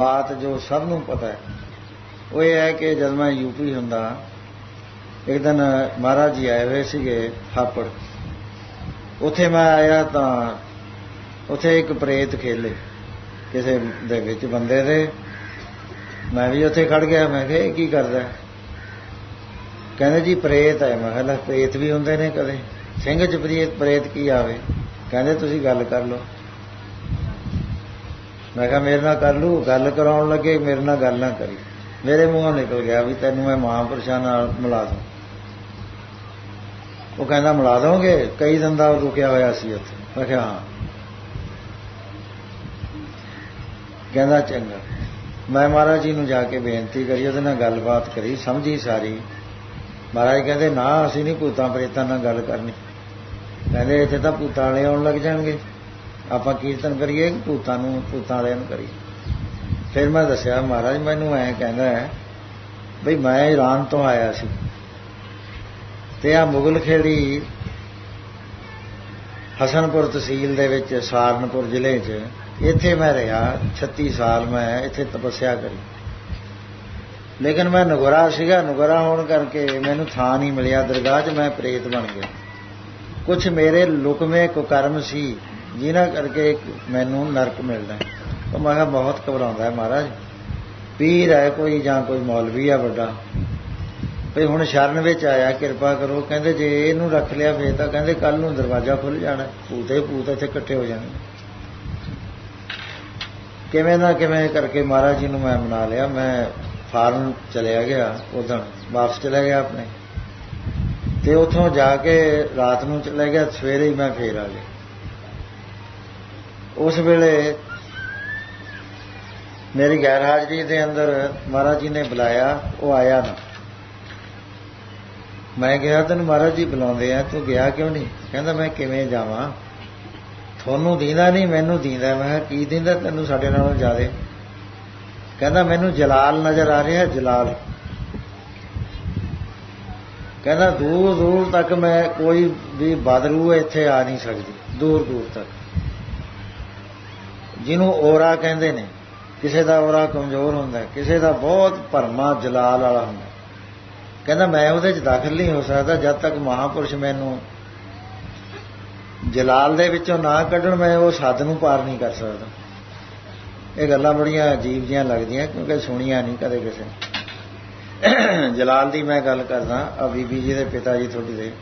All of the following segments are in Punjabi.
ਬਾਤ ਜੋ ਸਭ ਨੂੰ ਪਤਾ ਹੈ। ਉਹ ਇਹ ਹੈ ਕਿ ਜਦ ਮੈਂ ਯੂਪੀ ਹੁੰਦਾ, ਇੱਕ ਦਿਨ ਮਹਾਰਾਜ ਜੀ ਆਏ ਹੋਏ ਸੀਗੇ ਹਾਪੜ ਉੱਥੇ ਮੈਂ ਆਇਆ ਤਾਂ ਉੱਥੇ ਇੱਕ ਪ੍ਰੇਤ ਖੇਲੇ। ਕਿਸੇ ਦੇ ਵਿੱਚ ਬੰਦੇ ਦੇ। ਮੈਂ ਵੀ ਉੱਥੇ ਖੜ ਗਿਆ, ਮੈਂ ਕਿਹਾ, ਇਹ ਕੀ ਕਰਦਾ ਕਹਿੰਦੇ ਜੀ, ਪ੍ਰੇਤ ਹੈ। ਮੈਂ ਕਿਹਾ ਪ੍ਰੇਤ ਵੀ ਹੁੰਦੇ ਨੇ ਕਦੇ। ਸਿੰਘ ਚ ਪ੍ਰੇਤ ਪ੍ਰੇਤ ਕੀ ਆਵੇ? ਕਹਿੰਦੇ, ਤੁਸੀਂ ਗੱਲ ਕਰ ਲਓ। ਮੈਂ ਕਿਹਾ, ਮੇਰੇ ਨਾਲ ਕਰ ਲੂ ਗੱਲ ਕਰਾਉਣ ਲੱਗੇ, ਮੇਰੇ ਨਾਲ ਗੱਲ ਨਾ ਕਰੀ। ਮੇਰੇ ਮੂੰਹੋਂ ਨਿਕਲ ਗਿਆ ਵੀ ਤੈਨੂੰ ਮੈਂ ਮਹਾਂਪੁਰਸ਼ਾਂ ਨਾਲ ਮਿਲਾ ਦੂੰ। ਉਹ ਕਹਿੰਦਾ, ਮਿਲਾ ਦੋਗੇ? ਕਈ ਦਿਨ ਦਾ ਰੁਕਿਆ ਹੋਇਆ ਸੀ ਉੱਥੇ। ਮੈਂ ਕਿਹਾ, ਹਾਂ। ਕਹਿੰਦਾ, ਚੰਗਾ। ਮੈਂ ਮਹਾਰਾਜ ਜੀ ਨੂੰ ਜਾ ਕੇ ਬੇਨਤੀ ਕਰੀ, ਉਹਦੇ ਨਾਲ ਗੱਲਬਾਤ ਕਰੀ, ਸਮਝੀ ਸਾਰੀ। ਮਹਾਰਾਜ ਕਹਿੰਦੇ, ਨਾ, ਅਸੀਂ ਨਹੀਂ ਭੂਤਾਂ ਪ੍ਰੇਤਾਂ ਨਾਲ ਗੱਲ ਕਰਨੀ। ਕਹਿੰਦੇ, ਇੱਥੇ ਤਾਂ ਭੂਤਾਂ ਵਾਲੇ ਆਉਣ ਲੱਗ ਜਾਣਗੇ। ਆਪਾਂ ਕੀਰਤਨ ਕਰੀਏ ਕਿ ਭੂਤਾਂ ਨੂੰ, ਭੂਤਾਂ ਵਾਲਿਆਂ ਨੂੰ ਕਰੀਏ। ਫਿਰ ਮੈਂ ਦੱਸਿਆ, ਮਹਾਰਾਜ, ਮੈਨੂੰ ਐ ਕਹਿੰਦਾ ਹੈ, ਬਈ ਮੈਂ ਈਰਾਨ ਤੋਂ ਆਇਆ ਸੀ। ਤੇ ਆ ਮੁਗਲ ਖੇੜੀ ਹਸਨਪੁਰ ਤਹਿਸੀਲ ਦੇ ਵਿੱਚ, ਸਾਰਨਪੁਰ ਜ਼ਿਲ੍ਹੇ 'ਚ, ਇੱਥੇ ਮੈਂ ਰਿਹਾ 36 ਸਾਲ ਮੈਂ ਇੱਥੇ ਤਪੱਸਿਆ ਕਰੀ। ਲੇਕਿਨ ਮੈਂ ਨਗਰਾ ਸੀਗਾ, ਨਗਰਾ ਹੋਣ ਕਰਕੇ ਮੈਨੂੰ ਥਾਂ ਨਹੀਂ ਮਿਲਿਆ, ਦਰਗਾਹ 'ਚ ਮੈਂ ਪ੍ਰੇਤ ਬਣ ਗਿਆ। ਕੁਝ ਮੇਰੇ ਲੁਕਮੇ ਕੁਕਰਮ ਸੀ ਜਿਨ੍ਹਾਂ ਕਰਕੇ ਮੈਨੂੰ ਨਰਕ ਮਿਲਦਾ ਤਾਂ ਮੈਂ ਕਿਹਾ ਬਹੁਤ ਘਬਰਾਉਂਦਾ ਹੈ ਮਹਾਰਾਜ। ਪੀਰ ਹੈ ਕੋਈ ਜਾਂ ਕੋਈ ਮੌਲਵੀ ਆ ਵੱਡਾ। ਭਈ ਹੁਣ ਸ਼ਰਨ ਵਿੱਚ ਆਇਆ, ਕਿਰਪਾ ਕਰੋ। ਕਹਿੰਦੇ ਜੇ ਇਹਨੂੰ ਰੱਖ ਲਿਆ ਫੇਰ ਤਾਂ ਕਹਿੰਦੇ ਕੱਲ ਨੂੰ ਦਰਵਾਜ਼ਾ ਖੁੱਲ ਜਾਣਾ ਭੂਤੇ ਭੂਤ ਇੱਥੇ ਇਕੱਠੇ ਹੋ ਜਾਣਗੇ ਕਿਵੇਂ ਨਾ ਕਿਵੇਂ ਕਰਕੇ ਮਹਾਰਾਜ ਜੀ ਨੂੰ ਮੈਂ ਮਨਾ ਲਿਆ। ਮੈਂ ਫਾਰਨ ਚਲਿਆ ਗਿਆ ਉਦੋਂ ਵਾਪਸ ਚਲਾ ਗਿਆ ਆਪਣੇ। ਤੇ ਉੱਥੋਂ ਜਾ ਕੇ ਰਾਤ ਨੂੰ ਚਲੇ ਗਿਆ, ਸਵੇਰੇ ਹੀ ਮੈਂ ਫੇਰ ਆ ਗਿਆ। ਉਸ ਵੇਲੇ ਮੇਰੀ ਗੈਰ ਹਾਜ਼ਰੀ ਦੇ ਅੰਦਰ ਮਹਾਰਾਜ ਜੀ ਨੇ ਬੁਲਾਇਆ, ਉਹ ਆਇਆ ਨਾ। ਮੈਂ ਕਿਹਾ, ਤੈਨੂੰ ਮਹਾਰਾਜ ਜੀ ਬੁਲਾਉਂਦੇ ਆ, ਤੂੰ ਗਿਆ ਕਿਉਂ ਨਹੀਂ? ਕਹਿੰਦਾ, ਮੈਂ ਕਿਵੇਂ ਜਾਵਾਂ? ਤੁਹਾਨੂੰ ਦੀਂਦਾ ਨਹੀਂ, ਮੈਨੂੰ ਦੀਂਦਾ ਮੈਂ ਕਿਹਾ, ਕੀ ਦੀਂਦਾ ਤੈਨੂੰ ਸਾਡੇ ਨਾਲੋਂ ਜ਼ਿਆਦੇ? ਕਹਿੰਦਾ, ਮੈਨੂੰ ਜਲਾਲ ਨਜ਼ਰ ਆ ਰਿਹਾ ਜਲਾਲ। ਕਹਿੰਦਾ ਦੂਰ ਦੂਰ ਤੱਕ ਮੈਂ ਕੋਈ ਵੀ ਬਦਰੂ ਇੱਥੇ ਆ ਨਹੀਂ ਸਕਦੀ ਦੂਰ ਦੂਰ ਤੱਕ। ਜਿਹਨੂੰ ਔਰਾ ਕਹਿੰਦੇ ਨੇ, ਕਿਸੇ ਦਾ ਔਰਾ ਕਮਜ਼ੋਰ ਹੁੰਦਾ, ਕਿਸੇ ਦਾ ਬਹੁਤ ਭਰਮਾ ਜਲਾਲ ਵਾਲਾ ਹੁੰਦਾ। ਕਹਿੰਦਾ, ਮੈਂ ਉਹਦੇ 'ਚ ਦਾਖਲ ਨਹੀਂ ਹੋ ਸਕਦਾ, ਜਦ ਤੱਕ ਮਹਾਪੁਰਸ਼ ਮੈਨੂੰ ਜਲਾਲ ਦੇ ਵਿੱਚੋਂ ਨਾ ਕੱਢਣ, ਮੈਂ ਉਹ ਸੱਦ ਨੂੰ ਪਾਰ ਨਹੀਂ ਕਰ ਸਕਦਾ। ਇਹ ਗੱਲਾਂ ਬੜੀਆਂ ਅਜੀਬ ਜੀਆਂ ਲੱਗਦੀਆਂ, ਕਿਉਂਕਿ ਸੁਣੀਆਂ ਨਹੀਂ ਕਦੇ ਕਿਸੇ ਜਲਾਲ ਦੀ ਮੈਂ ਗੱਲ ਕਰਦਾ ਆ ਬੀਬੀ ਜੀ ਦੇ ਪਿਤਾ ਜੀ ਤੁਹਾਡੀ ਦੇ।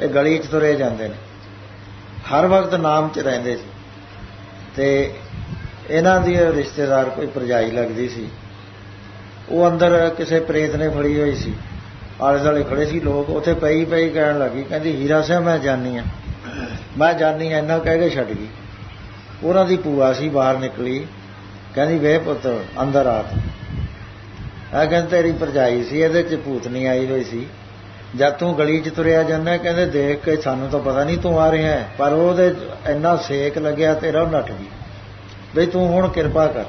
ਇਹ ਗਲੀ 'ਚ ਤੁਰੇ ਜਾਂਦੇ ਨੇ। ਹਰ ਵਕਤ ਨਾਮ 'ਚ ਰਹਿੰਦੇ ਸੀ। ਤੇ ਇਹਨਾਂ ਦੀ ਰਿਸ਼ਤੇਦਾਰ ਕੋਈ ਪਰਜਾਈ ਲੱਗਦੀ ਸੀ। ਉਹ ਅੰਦਰ ਕਿਸੇ ਪ੍ਰੇਤ ਨੇ ਫੜੀ ਹੋਈ ਸੀ। ਆਲੇ ਦੁਆਲੇ ਖੜੇ ਸੀ ਲੋਕ। ਉੱਥੇ ਪਈ ਪਈ ਕਹਿਣ ਲੱਗੀ, ਕਹਿੰਦੀ, ਹੀਰਾ ਸਿੰਘ ਮੈਂ ਜਾਣੀ ਆ। ਮੈਂ ਜਾਣੀ ਆ, ਇੰਨਾ ਕਹਿ ਕੇ ਛੱਡ ਗਈ। ਉਹਨਾਂ ਦੀ ਭੂਆ ਸੀ, ਬਾਹਰ ਨਿਕਲੀ। ਕਹਿੰਦੀ ਵੇ ਪੁੱਤ, ਅੰਦਰ ਆ ਤੂੰ। ਆ ਕਹਿੰਦੇ ਤੇਰੀ ਪਰਜਾਈ ਸੀ, ਇਹਦੇ ਚ ਭੂਤਨੀ ਆਈ ਹੋਈ ਸੀ। ਜਦ ਤੂੰ ਗਲੀ 'ਚ ਤੁਰਿਆ ਜਾਂਦਾ ਕਹਿੰਦੇ ਦੇਖ ਕੇ ਸਾਨੂੰ ਤਾਂ ਪਤਾ ਨਹੀਂ ਤੂੰ ਆ ਰਿਹਾ ਹੈ, ਪਰ ਉਹਦੇ ਇੰਨਾ ਸੇਕ ਲੱਗਿਆ, ਤੇਰਾ ਉਹ ਨੱਠ ਗਈ। ਬਈ ਤੂੰ ਹੁਣ ਕਿਰਪਾ ਕਰ।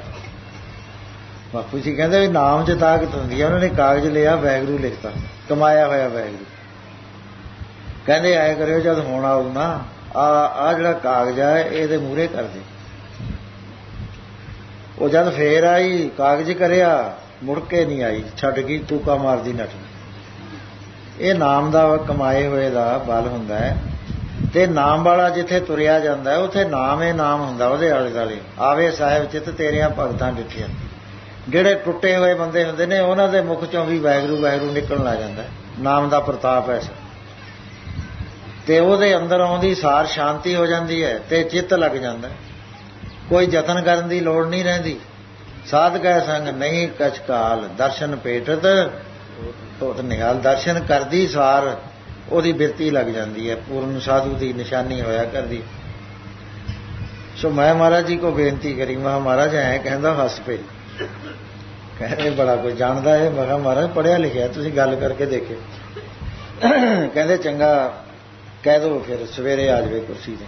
ਬਾਪੂ ਜੀ ਕਹਿੰਦੇ ਵੀ ਨਾਮ 'ਚ ਤਾਕਤ ਹੁੰਦੀ ਹੈ ਉਹਨਾਂ ਨੇ ਕਾਗਜ਼ ਲਿਆ ਵੈਗਰੂ ਲਿਖਤਾ, ਕਮਾਇਆ ਹੋਇਆ ਵੈਗਰੂ ਕਹਿੰਦੇ ਆਏ ਕਰਿਓ, ਜਦ ਹੁਣ ਆਉ ਨਾ, ਆ ਆ ਜਿਹੜਾ ਕਾਗਜ਼ ਆ, ਇਹਦੇ ਮੂਹਰੇ ਕਰ ਦੇ। ਉਹ ਜਦ ਫੇਰ ਆਈ, ਕਾਗਜ਼ ਕਰਿਆ, ਮੁੜ ਕੇ ਨਹੀਂ ਆਈ, ਛੱਡ ਗਈ ਕੂਕਾ ਮਾਰਦੀ ਨੱਠ ਇਹ ਨਾਮ ਦਾ ਕਮਾਏ ਹੋਏ ਦਾ ਬਲ ਹੁੰਦਾ ਹੈ। ਤੇ ਨਾਮ ਵਾਲਾ ਜਿੱਥੇ ਤੁਰਿਆ ਜਾਂਦਾ ਹੈ ਨਾਮ ਹੀ ਨਾਮ ਹੁੰਦਾ ਉਹਦੇ ਆਲੇ ਦੁਆਲੇ। ਆਵੇ ਸਾਹਿਬ ਚਿੱਤ ਤੇਰੀਆਂ ਭਗਤਾਂ ਡਿੱਠੀਆਂ। ਜਿਹੜੇ ਟੁੱਟੇ ਹੋਏ ਬੰਦੇ ਹੁੰਦੇ ਨੇ, ਉਹਨਾਂ ਦੇ ਮੁਖ ਚੋਂ ਵੀ ਵੈਗਰੂ ਵੈਗਰੂ ਨਿਕਲਣ ਲੱਗ ਜਾਂਦਾ ਨਾਮ ਦਾ ਪ੍ਰਤਾਪ ਹੈ ਤੇ ਉਹਦੇ ਅੰਦਰ ਆਉਂਦੀ ਸਾਰ ਸ਼ਾਂਤੀ ਹੋ ਜਾਂਦੀ ਹੈ ਤੇ ਚਿੱਤ ਲੱਗ ਜਾਂਦਾ ਕੋਈ ਯਤਨ ਕਰਨ ਦੀ ਲੋੜ ਨਹੀਂ ਰਹਿੰਦੀ। ਸਾਧਕਾ ਸੰਗ ਨਹੀਂ ਕਛਕਾਲ, ਦਰਸ਼ਨ ਪੇਟਤ ਤੋਤ ਨਿਹਾਲ ਦਰਸ਼ਨ ਕਰਦੀ ਸਾਰ ਉਹਦੀ ਬਿਰਤੀ ਲੱਗ ਜਾਂਦੀ ਹੈ, ਪੂਰਨ ਸਾਧੂ ਦੀ ਨਿਸ਼ਾਨੀ ਹੋਇਆ ਕਰਦੀ। ਸੋ ਮੈਂ ਮਹਾਰਾਜ ਜੀ ਕੋ ਬੇਨਤੀ ਕਰੀ, ਮੈਂ ਮਹਾਰਾਜ, ਐ ਕਹਿੰਦਾ, ਹੱਸ ਪਏ ਕਹਿੰਦੇ ਬੜਾ ਕੋਈ ਜਾਣਦਾ ਹੈ। ਮੈਂ ਮਹਾਰਾਜ ਪੜਿਆ ਲਿਖਿਆ ਤੁਸੀਂ ਗੱਲ ਕਰਕੇ ਦੇਖੇ ਕਹਿੰਦੇ, ਚੰਗਾ, ਕਹਿ ਦੋ, ਫਿਰ ਸਵੇਰੇ ਆ ਜਾਵੇ ਕੁਰਸੀ ਤੇ।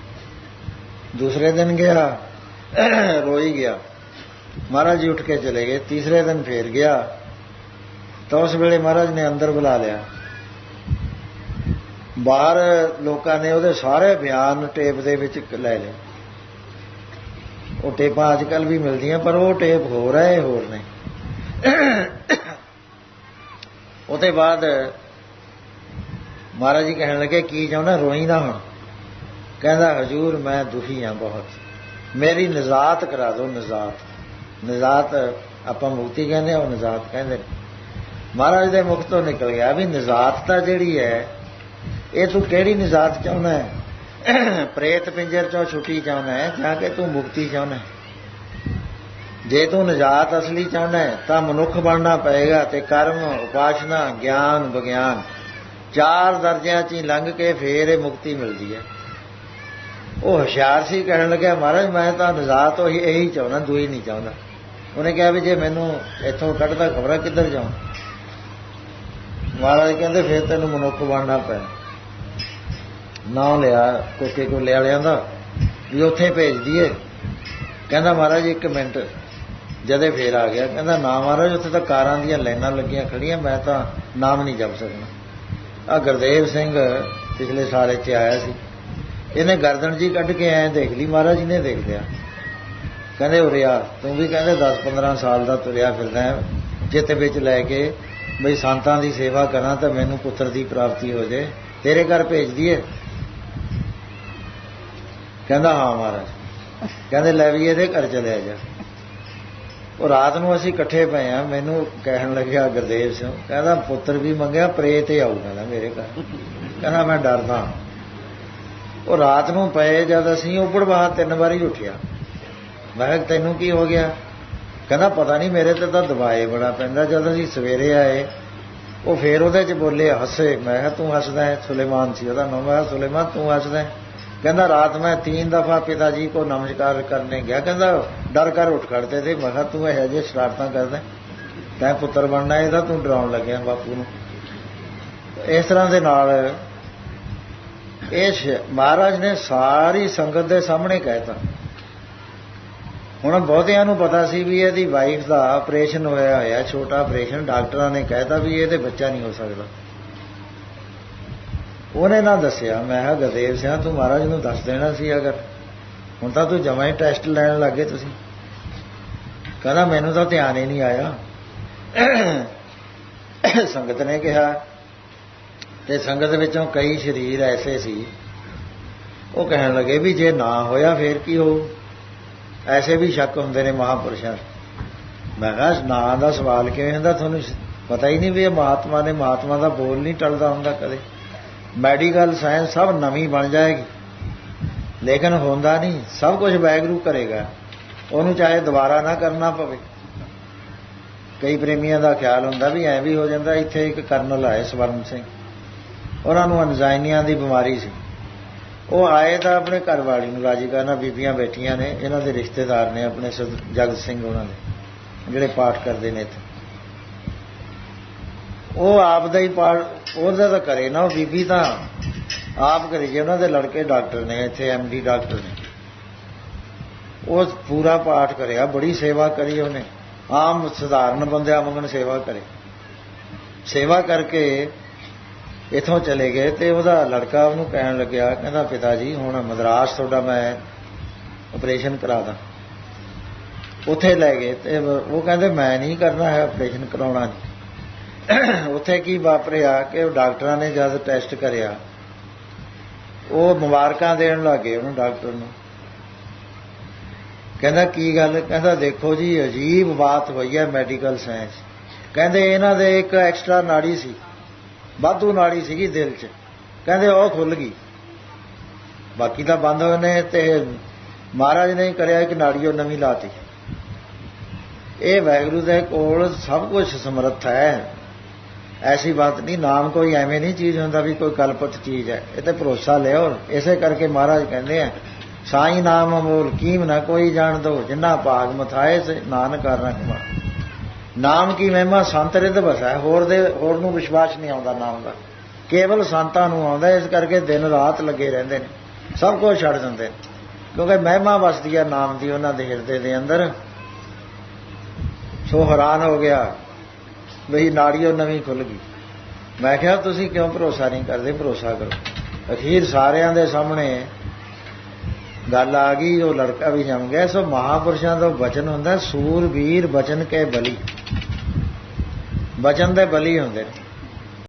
ਦੂਸਰੇ ਦਿਨ ਗਿਆ, ਰੋਈ ਗਿਆ। ਮਹਾਰਾਜ ਜੀ ਉੱਠ ਕੇ ਚਲੇ ਗਏ। ਤੀਸਰੇ ਦਿਨ ਫੇਰ ਗਿਆ। ਤਾਂ ਉਸ ਵੇਲੇ ਮਹਾਰਾਜ ਨੇ ਅੰਦਰ ਬੁਲਾ ਲਿਆ। ਬਾਹਰ ਲੋਕਾਂ ਨੇ ਉਹਦੇ ਸਾਰੇ ਬਿਆਨ ਟੇਪ ਦੇ ਵਿੱਚ ਲੈ ਲਏ। ਉਹ ਟੇਪਾਂ ਅੱਜ ਕੱਲ ਵੀ ਮਿਲਦੀਆਂ, ਪਰ ਉਹ ਟੇਪ ਹੋਰ ਹੈ ਹੋਰ ਨੇ ਉਹਦੇ ਬਾਅਦ ਮਹਾਰਾਜ ਜੀ ਕਹਿਣ ਲੱਗੇ, ਕੀ ਚਾਹੁੰਦਾ? ਰੋਈਦਾ ਹੁਣ। ਕਹਿੰਦਾ, ਹਜੂਰ, ਮੈਂ ਦੁਖੀ ਹਾਂ ਬਹੁਤ। ਮੇਰੀ ਨਜ਼ਾਤ ਕਰਾ ਦਿਓ, ਨਜ਼ਾਤ। ਨਜ਼ਾਤ ਆਪਾਂ ਮੁਕਤੀ ਕਹਿੰਦੇ ਆ, ਉਹ ਨਜ਼ਾਤ ਕਹਿੰਦੇ ਨੇ। ਮਹਾਰਾਜ ਦੇ ਮੁਖ ਤੋਂ ਨਿਕਲ ਗਿਆ ਵੀ ਨਜਾਤਤਾ ਜਿਹੜੀ ਹੈ, ਇਹ ਤੂੰ ਕਿਹੜੀ ਨਜ਼ਾਤ ਚਾਹੁੰਦਾ ਹੈ? ਪ੍ਰੇਤ ਪਿੰਜਰ ਚੋਂ ਛੁੱਟੀ ਚਾਹੁੰਦਾ ਹੈ ਜਾਂ ਕਿ ਤੂੰ ਮੁਕਤੀ ਚਾਹੁੰਦਾ ਹੈ? ਜੇ ਤੂੰ ਨਜ਼ਾਤ ਅਸਲੀ ਚਾਹੁੰਦਾ ਹੈ, ਤਾਂ ਮਨੁੱਖ ਬਣਨਾ ਪਏਗਾ ਤੇ ਕਰਮ, ਉਪਾਸ਼ਨਾ, ਗਿਆਨ, ਵਿਗਿਆਨ, ਚਾਰ ਦਰਜਿਆਂ 'ਚ ਹੀ ਲੰਘ ਕੇ ਫੇਰ ਇਹ ਮੁਕਤੀ ਮਿਲਦੀ ਹੈ। ਉਹ ਹੁਸ਼ਿਆਰ ਸੀ, ਕਹਿਣ ਲੱਗਾ ਮਹਾਰਾਜ, ਮੈਂ ਤਾਂ ਨਜ਼ਾਤ ਉਹੀ, ਇਹੀ ਚਾਹੁੰਦਾ, ਦੂਈ ਨਹੀਂ ਚਾਹੁੰਦਾ। ਉਹਨੇ ਕਿਹਾ ਵੀ ਜੇ ਮੈਨੂੰ ਇੱਥੋਂ ਕੱਢਦਾ ਖਬਰਾਂ ਕਿੱਧਰ ਜਾਉਂ ਮਹਾਰਾਜ ਕਹਿੰਦੇ ਫੇਰ ਤੈਨੂੰ ਮਨੁੱਖ ਬਣਨਾ ਪੈ ਨਾਂ ਲਿਆ ਕੋਕੇ ਕੋ ਲਿਆ ਲਿਆਂਦਾ, ਵੀ ਉੱਥੇ ਭੇਜ ਦਈਏ। ਕਹਿੰਦਾ ਮਹਾਰਾਜ, ਇੱਕ ਮਿੰਟ, ਜਦੇ ਫੇਰ ਆ ਗਿਆ। ਕਹਿੰਦਾ, ਨਾ ਮਹਾਰਾਜ, ਉੱਥੇ ਤਾਂ ਕਾਰਾਂ ਦੀਆਂ ਲਾਈਨਾਂ ਲੱਗੀਆਂ ਖੜੀਆਂ, ਮੈਂ ਤਾਂ ਨਾਮ ਨਹੀਂ ਜਪ ਸਕਦਾ। ਆ ਗੁਰਦੇਵ ਸਿੰਘ ਪਿਛਲੇ ਸਾਲ ਇੱਥੇ ਆਇਆ ਸੀ। ਇਹਨੇ ਗਰਦਨ ਜੀ ਕੱਢ ਕੇ ਆਏ ਦੇਖ ਲਈ, ਮਹਾਰਾਜ ਜੀ ਨੇ ਦੇਖ ਲਿਆ। ਕਹਿੰਦੇ, ਉਰੇ ਆ, ਤੂੰ ਵੀ ਕਹਿੰਦੇ 10-15 ਸਾਲ ਦਾ ਤੁਰਿਆ ਫਿਰਦਾ ਹੈ, ਜਿੱਤੇ ਵਿੱਚ ਲੈ ਕੇ ਬਈ ਸੰਤਾਂ ਦੀ ਸੇਵਾ ਕਰਾਂ ਤਾਂ ਮੈਨੂੰ ਪੁੱਤਰ ਦੀ ਪ੍ਰਾਪਤੀ ਹੋ ਜਾਏ ਤੇਰੇ ਘਰ ਭੇਜ ਦਈਏ? ਕਹਿੰਦਾ, ਹਾਂ ਮਹਾਰਾਜ। ਕਹਿੰਦੇ, ਲੈ ਵੀ ਇਹਦੇ ਘਰ ਚਲੇ ਜਾ। ਉਹ ਰਾਤ ਨੂੰ ਅਸੀਂ ਇਕੱਠੇ ਪਏ ਆ ਮੈਨੂੰ ਕਹਿਣ ਲੱਗਿਆ, ਗੁਰਦੇਵ ਸਿੰਘ, ਕਹਿੰਦਾ, ਪੁੱਤਰ ਵੀ ਮੰਗਿਆ, ਪ੍ਰੇਤ ਤੇ ਆਊ, ਕਹਿੰਦਾ ਮੇਰੇ ਘਰ। ਕਹਿੰਦਾ, ਮੈਂ ਡਰਦਾ ਉਹ ਰਾਤ ਨੂੰ ਪਏ ਜਦ ਅਸੀਂ ਉੱਪੜ ਬਾਹਰ ਤਿੰਨ ਵਾਰੀ ਉੱਠਿਆ। ਮੈਂ ਕਿਹਾ, ਤੈਨੂੰ ਕੀ ਹੋ ਗਿਆ? ਕਹਿੰਦਾ ਪਤਾ ਨਹੀਂ ਮੇਰੇ ਤੇ ਤਾਂ ਦਬਾਏ ਬੜਾ ਪੈਂਦਾ, ਜਦੋਂ ਅਸੀਂ ਸਵੇਰੇ ਆਏ, ਉਹ ਫੇਰ ਉਹਦੇ ਚ ਬੋਲੇ, ਹੱਸੇ, ਮੈਂ ਕਿਹਾ ਤੂੰ ਹੱਸਦਾ ਹੈ? ਸੁਲੇਮਾਨ ਸੀ ਉਹਦਾ ਨਾਮ ਹੈ ਸੁਲੇਮਾਨ ਤੂੰ ਹੱਸਦਾ ਹੈ? ਕਹਿੰਦਾ ਰਾਤ ਮੈਂ तीन ਦਫਾ ਪਿਤਾ ਜੀ ਕੋ ਨਮਸਕਾਰ ਕਰਨੇ ਗਿਆ। ਕਹਿੰਦਾ ਡਰ ਕਰ ਉੱਠ ਖੜਦੇ ਤੇ ਮੈਂ ਕਿਹਾ ਤੂੰ ਇਹ ਜੇ ਸ਼ਰਾਰਤਾਂ ਕਰਦਾ ਤੈਂ ਪੁੱਤਰ ਬਣਨਾ, ਇਹਦਾ ਤੂੰ ਡਰਾਉਣ ਲੱਗਿਆ ਬਾਪੂ ਨੂੰ। ਇਸ ਤਰ੍ਹਾਂ ਦੇ ਨਾਲ ਇਹ ਮਹਾਰਾਜ ਨੇ ਸਾਰੀ ਸੰਗਤ ਦੇ ਸਾਹਮਣੇ ਕਹਿਤਾ। ਹੁਣ ਬਹੁਤਿਆਂ ਨੂੰ ਪਤਾ ਸੀ ਵੀ ਇਹਦੀ ਵਾਈਫ ਦਾ ਆਪਰੇਸ਼ਨ ਹੋਇਆ ਹੋਇਆ, ਛੋਟਾ ਆਪਰੇਸ਼ਨ ਡਾਕਟਰਾਂ ਨੇ ਕਹਿਤਾ ਵੀ ਇਹਦੇ ਬੱਚਾ ਨਹੀਂ ਹੋ ਸਕਦਾ। ਉਹਨੇ ਨਾ ਦੱਸਿਆ, ਮੈਂ ਕਿਹਾ, ਗਦੇਵ ਸਿੰਘ ਤੂੰ ਮਹਾਰਾਜ ਨੂੰ ਦੱਸ ਦੇਣਾ ਸੀ ਅਗਰ। ਹੁਣ ਤਾਂ ਤੂੰ ਜਮਾਂ ਹੀ ਟੈਸਟ ਲੈਣ ਲੱਗੇ ਤੁਸੀਂ। ਕਹਿੰਦਾ, ਮੈਨੂੰ ਤਾਂ ਧਿਆਨ ਹੀ ਨਹੀਂ ਆਇਆ। ਸੰਗਤ ਨੇ ਕਿਹਾ, ਤੇ ਸੰਗਤ ਵਿੱਚੋਂ ਕਈ ਸ਼ਰੀਰ ਐਸੇ ਸੀ। ਉਹ ਕਹਿਣ ਲੱਗੇ ਵੀ ਜੇ ਨਾ ਹੋਇਆ ਫੇਰ ਕੀ ਹੋਊ? ਐਸੇ ਵੀ ਸ਼ੱਕ ਹੁੰਦੇ ਨੇ ਮਹਾਪੁਰਸ਼ਾਂ ਮੈਂ ਕਿਹਾ, ਨਾਂ ਦਾ ਸਵਾਲ ਕਿਵੇਂ ਹੁੰਦਾ ਤੁਹਾਨੂੰ? ਪਤਾ ਹੀ ਨਹੀਂ ਵੀ ਇਹ ਮਹਾਤਮਾ ਨੇ ਮਹਾਤਮਾ ਦਾ ਬੋਲ ਨਹੀਂ ਟਲਦਾ ਹੁੰਦਾ ਕਦੇ। ਮੈਡੀਕਲ ਸਾਇੰਸ ਸਭ ਨਵੀਂ ਬਣ ਜਾਏਗੀ। ਲੇਕਿਨ ਹੁੰਦਾ ਨਹੀਂ, ਸਭ ਕੁਝ ਵੈਗਰੂ ਕਰੇਗਾ। ਉਹਨੂੰ ਚਾਹੇ ਦੁਬਾਰਾ ਨਾ ਕਰਨਾ ਪਵੇ। ਕਈ ਪ੍ਰੇਮੀਆਂ ਦਾ ਖਿਆਲ ਹੁੰਦਾ ਵੀ ਐ ਵੀ ਹੋ ਜਾਂਦਾ, ਇੱਥੇ ਇੱਕ ਕਰਨਲ ਆਏ ਸਵਰਨ ਸਿੰਘ। ਉਹਨਾਂ ਨੂੰ ਅਨਜ਼ਾਈਨੀਆਂ ਦੀ ਬਿਮਾਰੀ ਸੀ। ਉਹ ਆਏ ਤਾਂ ਆਪਣੇ ਘਰ ਵਾਲੀ ਨੂੰ ਰਾਜੀ ਕਰਨਾ, ਬੀਬੀਆਂ ਬੈਠੀਆਂ ਨੇ, ਇਹਨਾਂ ਦੇ ਰਿਸ਼ਤੇਦਾਰ ਨੇ, ਆਪਣੇ ਜਗਤ ਸਿੰਘ ਉਹਨਾਂ ਦੇ, ਜਿਹੜੇ ਪਾਠ ਕਰਦੇ ਨੇ ਇੱਥੇ। ਉਹ ਆਪ ਦਾ ਹੀ ਪਾਠ, ਉਹਦਾ ਤਾਂ ਕਰੇ ਨਾ, ਉਹ ਬੀਬੀ ਤਾਂ ਆਪ ਕਰੇ ਜੇ, ਉਹਨਾਂ ਦੇ ਲੜਕੇ ਡਾਕਟਰ ਨੇ, ਇੱਥੇ ਐਮਡੀ ਡਾਕਟਰ ਨੇ। ਉਹ ਪੂਰਾ ਪਾਠ ਕਰਿਆ, ਬੜੀ ਸੇਵਾ ਕਰੀ ਉਹਨੇ। ਆਮ ਸਧਾਰਨ ਬੰਦਿਆਂ ਵਾਂਗਣ ਸੇਵਾ ਕਰੇ। ਸੇਵਾ ਕਰਕੇ ਇਥੋਂ ਚਲੇ ਗਏ ਤੇ ਉਹਦਾ ਲੜਕਾ ਉਹਨੂੰ ਕਹਿਣ ਲੱਗਿਆ, ਕਹਿੰਦਾ, ਪਿਤਾ ਜੀ, ਹੁਣ ਮਦਰਾਸ ਤੁਹਾਡਾ ਮੈਂ ਆਪਰੇਸ਼ਨ ਕਰਾ ਦਾਂ। ਉੱਥੇ ਲੈ ਗਏ ਤੇ ਉਹ ਕਹਿੰਦੇ, ਮੈਂ ਨਹੀਂ ਕਰਨਾ ਹੈ ਆਪਰੇਸ਼ਨ ਕਰਾਉਣਾ ਨਹੀਂ ਉੱਥੇ ਕੀ ਵਾਪਰਿਆ ਕਿ ਉਹ ਡਾਕਟਰਾਂ ਨੇ ਜਦ ਟੈਸਟ ਕਰਿਆ, ਉਹ ਮੁਬਾਰਕਾਂ ਦੇਣ ਲੱਗੇ ਉਹਨੂੰ ਡਾਕਟਰ ਨੂੰ। ਕਹਿੰਦਾ, ਕੀ ਗੱਲ? ਕਹਿੰਦਾ, ਦੇਖੋ ਜੀ, ਅਜੀਬ ਬਾਤ ਹੋਈ ਹੈ ਮੈਡੀਕਲ ਸਾਇੰਸ ਕਹਿੰਦੇ, ਇਹਨਾਂ ਦੇ ਇੱਕ ਐਕਸਟਰਾ ਨਾੜੀ ਸੀ। ਵਾਧੂ ਨਾੜੀ ਸੀਗੀ ਦਿਲ 'ਚ। ਕਹਿੰਦੇ ਉਹ ਖੁੱਲ ਗਈ। ਬਾਕੀ ਤਾਂ ਬੰਦ ਹੋਏ ਨੇ ਤੇ ਮਹਾਰਾਜ ਨੇ ਕਰਿਆ ਕਿ ਨਾੜੀ ਉਹ ਨਵੀਂ ਲਾਤੀ। ਇਹ ਵੈਗਰੂ ਦੇ ਕੋਲ ਸਭ ਕੁਝ ਸਮਰੱਥ ਹੈ। ਐਸੀ ਬਾਤ ਨਹੀਂ, ਨਾਮ ਕੋਈ ਐਵੇਂ ਨਹੀਂ ਚੀਜ਼ ਹੁੰਦਾ ਵੀ ਕੋਈ ਕਲਪਤ ਚੀਜ਼ ਹੈ। ਇਹ ਤੇ ਭਰੋਸਾ ਲਿਓ। ਇਸੇ ਕਰਕੇ ਮਹਾਰਾਜ ਕਹਿੰਦੇ ਆ, ਸਾਈ ਨਾਮ ਅਮੋਲ, ਕੀਮ ਨਾ ਕੋਈ ਜਾਣ ਦੋ, ਜਿੰਨਾ ਭਾਗ ਮਥਾਏ ਸੇ, ਨਾਨਕ ਕਰਨਾ ਕਮਾ ਨਾਮ ਕੀ ਮਹਿਮਾ? ਸੰਤ ਰਿਧ ਵਸਾ ਹੋਰ ਦੇ, ਹੋਰ ਨੂੰ ਵਿਸ਼ਵਾਸ ਨਹੀਂ ਆਉਂਦਾ ਨਾਮ ਦਾ। ਕੇਵਲ ਸੰਤਾਂ ਨੂੰ ਆਉਂਦਾ ਇਸ ਕਰਕੇ ਦਿਨ ਰਾਤ ਲੱਗੇ ਰਹਿੰਦੇ ਨੇ। ਸਭ ਕੁਝ ਛੱਡ ਦਿੰਦੇ ਨੇ। ਕਿਉਂਕਿ ਮਹਿਮਾ ਵਸਦੀ ਹੈ ਨਾਮ ਦੀ ਉਹਨਾਂ ਦੇ ਹਿਰਦੇ ਦੇ ਅੰਦਰ। ਸੋ ਹੈਰਾਨ ਹੋ ਗਿਆ ਬਈ ਨਾੜੀਓ ਨਵੀਂ ਖੁੱਲ ਗਈ। ਮੈਂ ਕਿਹਾ, ਤੁਸੀਂ ਕਿਉਂ ਭਰੋਸਾ ਨਹੀਂ ਕਰਦੇ? ਭਰੋਸਾ ਕਰੋ। ਅਖੀਰ ਸਾਰਿਆਂ ਦੇ ਸਾਹਮਣੇ ਗੱਲ ਆ ਗਈ। ਉਹ ਲੜਕਾ ਵੀ ਜੰਮ ਗਿਆ। ਸੋ ਮਹਾਪੁਰਸ਼ਾਂ ਦਾ ਵਚਨ ਹੁੰਦਾ ਸੂਰਬੀਰ ਬਚਨ ਕੇ ਬਲੀ। ਬਚਨ ਦੇ ਬਲੀ ਹੁੰਦੇ ਨੇ।